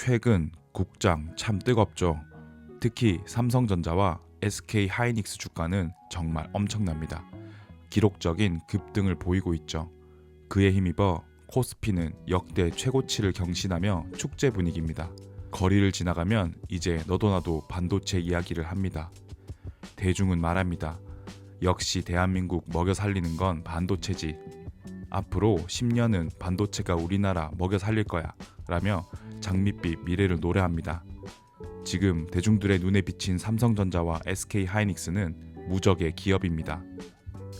최근 국장 참 뜨겁죠. 특히 삼성전자와 SK 하이닉스 주가는 정말 엄청납니다. 기록적인 급등을 보이고 있죠. 그에 힘입어 코스피는 역대 최고치를 경신하며 축제 분위기입니다. 거리를 지나가면 이제 너도 나도 반도체 이야기를 합니다. 대중은 말합니다. 역시 대한민국 먹여 살리는 건 반도체지. 앞으로 10년은 반도체가 우리나라 먹여 살릴 거야. 라며 장밋빛 미래를 노래합니다. 지금 대중들의 눈에 비친 삼성전자와 SK 하이닉스는 무적의 기업입니다.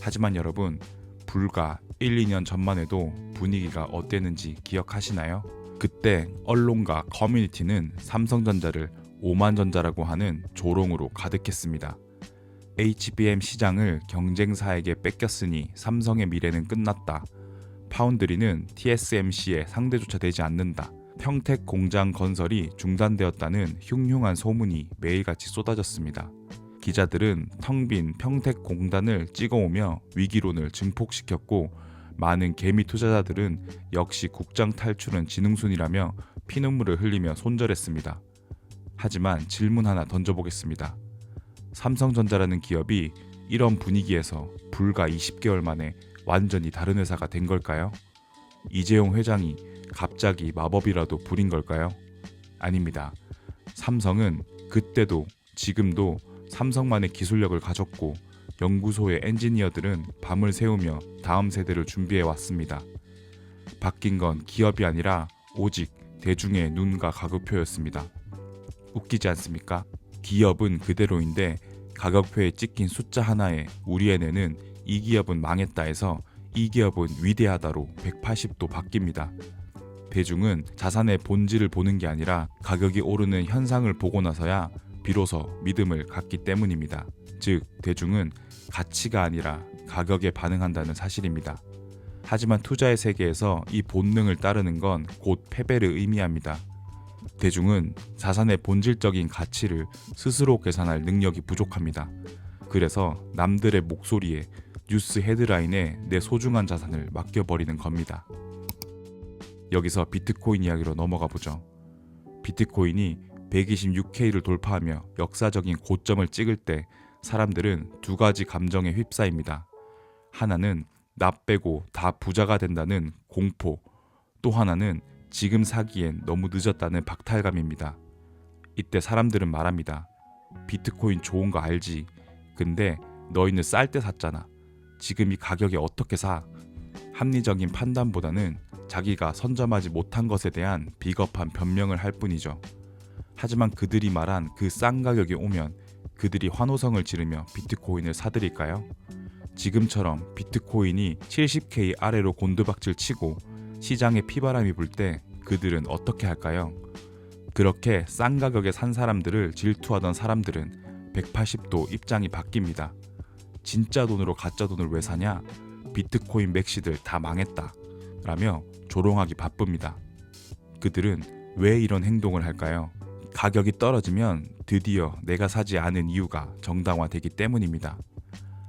하지만 여러분, 불과 1, 2년 전만 해도 분위기가 어땠는지 기억하시나요? 그때 언론과 커뮤니티는 삼성전자를 오만전자라고 하는 조롱으로 가득했습니다. HBM 시장을 경쟁사에게 뺏겼으니 삼성의 미래는 끝났다. 파운드리는 TSMC의 상대조차 되지 않는다. 평택 공장 건설이 중단되었다는 흉흉한 소문이 매일같이 쏟아졌습니다. 기자들은 텅 빈 평택 공단을 찍어오며 위기론을 증폭시켰고 많은 개미 투자자들은 역시 국장 탈출은 지능순이라며 피눈물을 흘리며 손절했습니다. 하지만 질문 하나 던져보겠습니다. 삼성전자라는 기업이 이런 분위기에서 불과 20개월 만에 완전히 다른 회사가 된 걸까요? 이재용 회장이 갑자기 마법이라도 부린 걸까요? 아닙니다. 삼성은 그때도 지금도 삼성만의 기술력을 가졌고 연구소의 엔지니어들은 밤을 새우며 다음 세대를 준비해 왔습니다. 바뀐 건 기업이 아니라 오직 대중의 눈과 가격표였습니다. 웃기지 않습니까? 기업은 그대로인데 가격표에 찍힌 숫자 하나에 우리 애네는 이 기업은 망했다 해서 이 기업은 위대하다로 180도 바뀝니다. 대중은 자산의 본질을 보는 게 아니라 가격이 오르는 현상을 보고 나서야 비로소 믿음을 갖기 때문입니다. 즉, 대중은 가치가 아니라 가격에 반응한다는 사실입니다. 하지만 투자의 세계에서 이 본능을 따르는 건 곧 패배를 의미합니다. 대중은 자산의 본질적인 가치를 스스로 계산할 능력이 부족합니다. 그래서 남들의 목소리에 뉴스 헤드라인에 내 소중한 자산을 맡겨버리는 겁니다. 여기서 비트코인 이야기로 넘어가 보죠. 비트코인이 126K를 돌파하며 역사적인 고점을 찍을 때 사람들은 두 가지 감정에 휩싸입니다. 하나는 나 빼고 다 부자가 된다는 공포, 또 하나는 지금 사기엔 너무 늦었다는 박탈감입니다. 이때 사람들은 말합니다. 비트코인 좋은 거 알지? 근데 너희는 쌀 때 샀잖아. 지금 이 가격에 어떻게 사? 합리적인 판단보다는 자기가 선점하지 못한 것에 대한 비겁한 변명을 할 뿐이죠. 하지만 그들이 말한 그 싼 가격이 오면 그들이 환호성을 지르며 비트코인을 사들일까요? 지금처럼 비트코인이 70K 아래로 곤두박질 치고 시장에 피바람이 불 때 그들은 어떻게 할까요? 그렇게 싼 가격에 산 사람들을 질투하던 사람들은 180도 입장이 바뀝니다. 진짜 돈으로 가짜 돈을 왜 사냐? 비트코인 맥시들 다 망했다. 라며 조롱하기 바쁩니다. 그들은 왜 이런 행동을 할까요? 가격이 떨어지면 드디어 내가 사지 않은 이유가 정당화되기 때문입니다.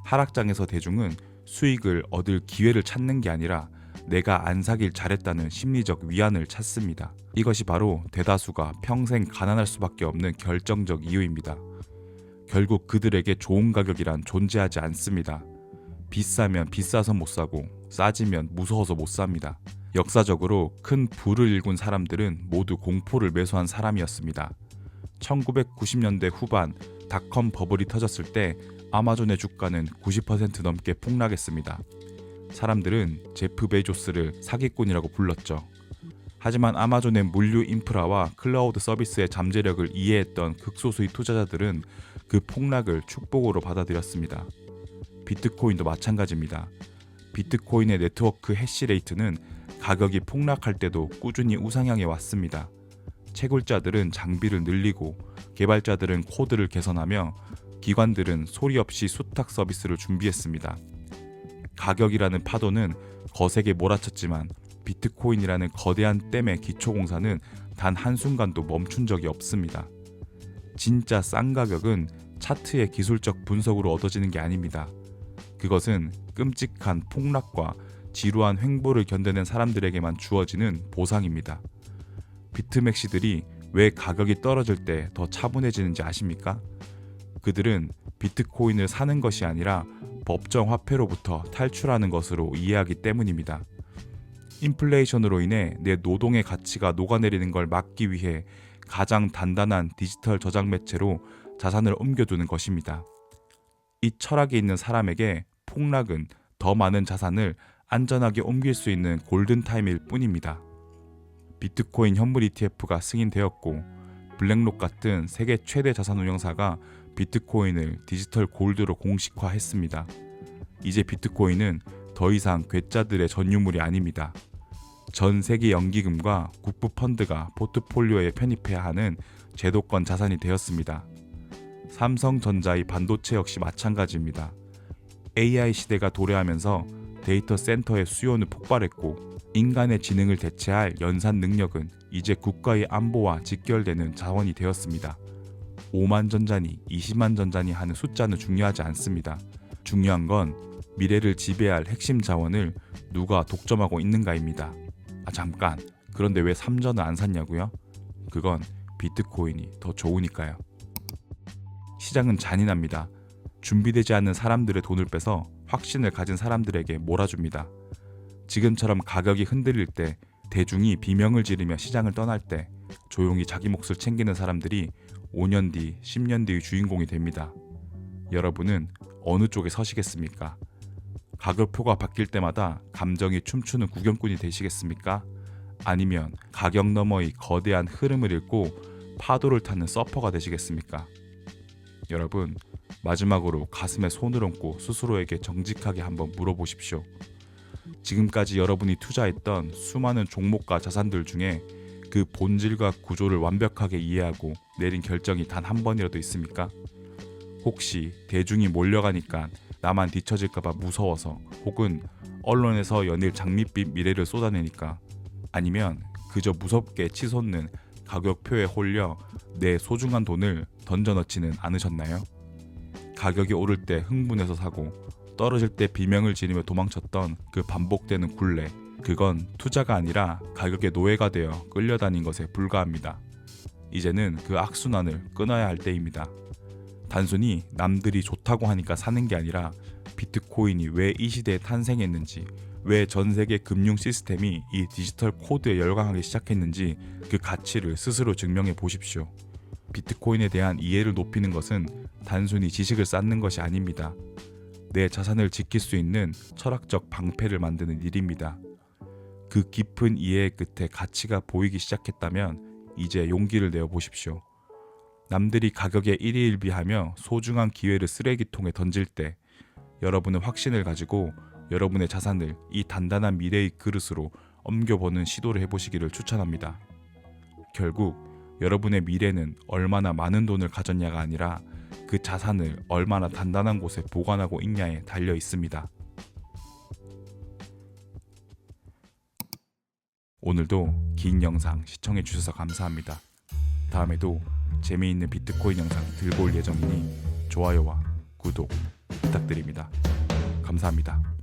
하락장에서 대중은 수익을 얻을 기회를 찾는 게 아니라 내가 안 사길 잘했다는 심리적 위안을 찾습니다. 이것이 바로 대다수가 평생 가난할 수밖에 없는 결정적 이유입니다. 결국 그들에게 좋은 가격이란 존재하지 않습니다. 비싸면 비싸서 못 사고 싸지면 무서워서 못 삽니다. 역사적으로 큰 부를 일군 사람들은 모두 공포를 매수한 사람이었습니다. 1990년대 후반 닷컴 버블이 터졌을 때 아마존의 주가는 90% 넘게 폭락했습니다. 사람들은 제프 베조스를 사기꾼이라고 불렀죠. 하지만 아마존의 물류 인프라와 클라우드 서비스의 잠재력을 이해했던 극소수의 투자자들은 그 폭락을 축복으로 받아들였습니다. 비트코인도 마찬가지입니다. 비트코인의 네트워크 해시레이트는 가격이 폭락할 때도 꾸준히 우상향해 왔습니다. 채굴자들은 장비를 늘리고 개발자들은 코드를 개선하며 기관들은 소리 없이 수탁 서비스를 준비했습니다. 가격이라는 파도는 거세게 몰아쳤지만 비트코인이라는 거대한 댐의 기초공사는 단 한순간도 멈춘 적이 없습니다. 진짜 싼 가격은 차트의 기술적 분석으로 얻어지는 게 아닙니다. 그것은 끔찍한 폭락과 지루한 횡보를 견뎌낸 사람들에게만 주어지는 보상입니다. 비트맥시들이 왜 가격이 떨어질 때 더 차분해지는지 아십니까? 그들은 비트코인을 사는 것이 아니라 법정 화폐로부터 탈출하는 것으로 이해하기 때문입니다. 인플레이션으로 인해 내 노동의 가치가 녹아내리는 걸 막기 위해 가장 단단한 디지털 저장 매체로 자산을 옮겨두는 것입니다. 이 철학이 있는 사람에게 폭락은 더 많은 자산을 안전하게 옮길 수 있는 골든타임일 뿐입니다. 비트코인 현물 ETF가 승인되었고 블랙록 같은 세계 최대 자산 운용사가 비트코인을 디지털 골드로 공식화했습니다. 이제 비트코인은 더 이상 괴짜들의 전유물이 아닙니다. 전 세계 연기금과 국부 펀드가 포트폴리오에 편입해야 하는 제도권 자산이 되었습니다. 삼성전자의 반도체 역시 마찬가지입니다. AI 시대가 도래하면서 데이터 센터의 수요는 폭발했고 인간의 지능을 대체할 연산 능력은 이제 국가의 안보와 직결되는 자원이 되었습니다. 5만 전자니 20만 전자니 하는 숫자는 중요하지 않습니다. 중요한 건 미래를 지배할 핵심 자원을 누가 독점하고 있는가입니다. 아 잠깐 그런데 왜 3전을 안 샀냐고요? 그건 비트코인이 더 좋으니까요. 시장은 잔인합니다. 준비되지 않은 사람들의 돈을 빼서 확신을 가진 사람들에게 몰아줍니다. 지금처럼 가격이 흔들릴 때 대중이 비명을 지르며 시장을 떠날 때 조용히 자기 몫을 챙기는 사람들이 5년 뒤, 10년 뒤의 주인공이 됩니다. 여러분은 어느 쪽에 서시겠습니까? 가격표가 바뀔 때마다 감정이 춤추는 구경꾼이 되시겠습니까? 아니면 가격 너머의 거대한 흐름을 읽고 파도를 타는 서퍼가 되시겠습니까? 여러분, 마지막으로 가슴에 손을 얹고 스스로에게 정직하게 한번 물어보십시오. 지금까지 여러분이 투자했던 수많은 종목과 자산들 중에 그 본질과 구조를 완벽하게 이해하고 내린 결정이 단 한 번이라도 있습니까? 혹시 대중이 몰려가니까 나만 뒤처질까봐 무서워서 혹은 언론에서 연일 장밋빛 미래를 쏟아내니까 아니면 그저 무섭게 치솟는 가격표에 홀려 내 소중한 돈을 던져넣지는 않으셨나요? 가격이 오를 때 흥분해서 사고 떨어질 때 비명을 지르며 도망쳤던 그 반복되는 굴레 그건 투자가 아니라 가격의 노예가 되어 끌려다닌 것에 불과합니다. 이제는 그 악순환을 끊어야 할 때입니다. 단순히 남들이 좋다고 하니까 사는 게 아니라 비트코인이 왜 이 시대에 탄생했는지, 왜 전 세계 금융 시스템이 이 디지털 코드에 열광하기 시작했는지 그 가치를 스스로 증명해 보십시오. 비트코인에 대한 이해를 높이는 것은 단순히 지식을 쌓는 것이 아닙니다. 내 자산을 지킬 수 있는 철학적 방패를 만드는 일입니다. 그 깊은 이해의 끝에 가치가 보이기 시작했다면 이제 용기를 내어 보십시오. 남들이 가격에 일희일비하며 소중한 기회를 쓰레기통에 던질 때 여러분은 확신을 가지고 여러분의 자산을 이 단단한 미래의 그릇으로 옮겨보는 시도를 해보시기를 추천합니다. 결국 여러분의 미래는 얼마나 많은 돈을 가졌냐가 아니라 그 자산을 얼마나 단단한 곳에 보관하고 있냐에 달려 있습니다. 오늘도 긴 영상 시청해 주셔서 감사합니다. 다음에도 재미있는 비트코인 영상 들고 올 예정이니 좋아요와 구독 부탁드립니다. 감사합니다.